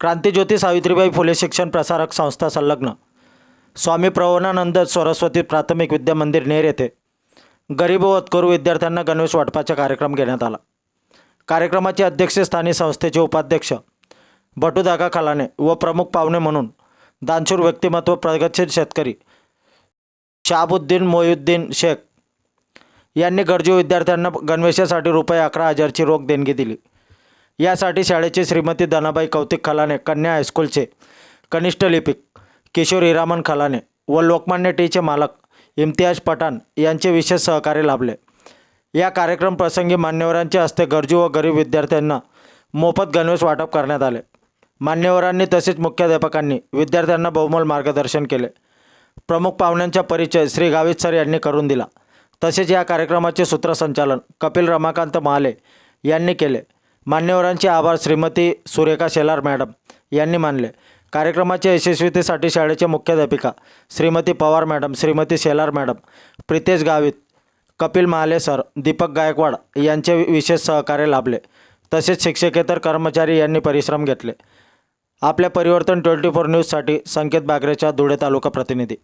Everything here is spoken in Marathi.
क्रांतीज्योती सावित्रीबाई फुले शिक्षण प्रसारक संस्था संलग्न. स्वामी प्रवणानंद सरस्वती प्राथमिक विद्या मंदिर नेर येथे. गरीब व होतकरू विद्यार्थ्यांना गणवेश वाटपाचा कार्यक्रम घेण्यात आला. कार्यक्रमाचे अध्यक्षस्थानी संस्थेचे उपाध्यक्ष बटुदागा खलाने व प्रमुख पाहुणे म्हणून दानशूर व्यक्तिमत्व प्रगतशील शेतकरी शाहाबुद्दीन मोयुद्दीन शेख यांनी गरजू विद्यार्थ्यांना गणवेशासाठी रुपये अकरा हजारची रोख देणगी दिली. यासाठी शाळेचे श्रीमती धनाबाई कौतिक खलाने कन्या हायस्कूलचे कनिष्ठ लिपिक किशोर हिरामन खलाने व लोकमान्य टीचे मालक इम्तियाज पठाण यांचे विशेष सहकार्य लाभले. या कार्यक्रम प्रसंगी मान्यवरांच्या हस्ते गरजू व गरीब विद्यार्थ्यांना मोफत गणवेश वाटप करण्यात आले. मान्यवरांनी तसेच मुख्याध्यापकांनी विद्यार्थ्यांना बहुमोल मार्गदर्शन केले. प्रमुख पाहुण्यांचा परिचय श्री गावित सर यांनी करून दिला. तसेच या कार्यक्रमाचे सूत्रसंचालन कपिल रमाकांत महाले यांनी केले. मान्यवरांचे आभार श्रीमती सुरेखा शेलार मॅडम यांनी मानले. कार्यक्रमाच्या यशस्वीतेसाठी शाळेचे मुख्याध्यापिका Shrimati Pawar madam Shrimati Shelar madam Pritesh Gavit Kapil Mahale sir Deepak Gaikwad यांचे विशेष सहकार्य लाभले. तसेच शिक्षकेतर कर्मचारी यांनी परिश्रम घेतले. आपल्या परिवर्तन ट्वेंटी फोर न्यूजसाठी संकेत बागरेचा धुळे तालुका प्रतिनिधी.